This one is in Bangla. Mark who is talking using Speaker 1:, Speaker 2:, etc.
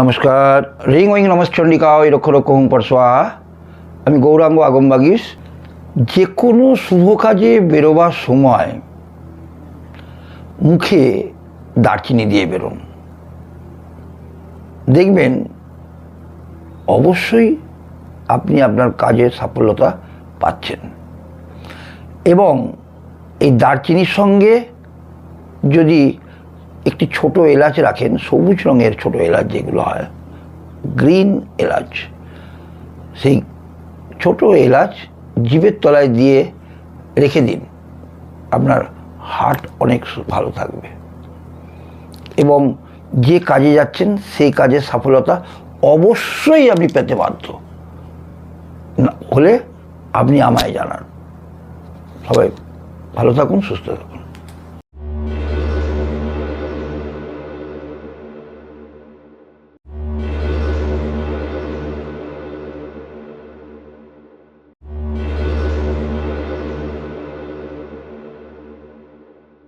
Speaker 1: নমস্কার। রিং ওইং নমস্চণ্ডিকা ওই রক্ষ রক্ষ হুম পরশোয়া আমি গৌরাঙ্গ আগমবাগিস যে কোনো শুভ কাজে বেরোবার সময় মুখে দারচিনি দিয়ে বেরোন। দেখবেন, অবশ্যই আপনি আপনার কাজে সাফল্যতা পাচ্ছেন। এবং এই দারচিনির সঙ্গে যদি একটি ছোট এলাচ রাখেন, সবুজ রঙের ছোট এলাচ যেগুলো হয়, গ্রিন এলাচ। সেই ছোট এলাচ জীবের তলায় দিয়ে রেখে দিন। আপনার হার্ট অনেক ভালো থাকবে। এবং যে কাজে যাচ্ছেন, সেই কাজের সফলতা অবশ্যই আপনি পেতে বাধ্য। হলে আপনি আমায় জানান। সবাই ভালো থাকুন, সুস্থ থাকুন।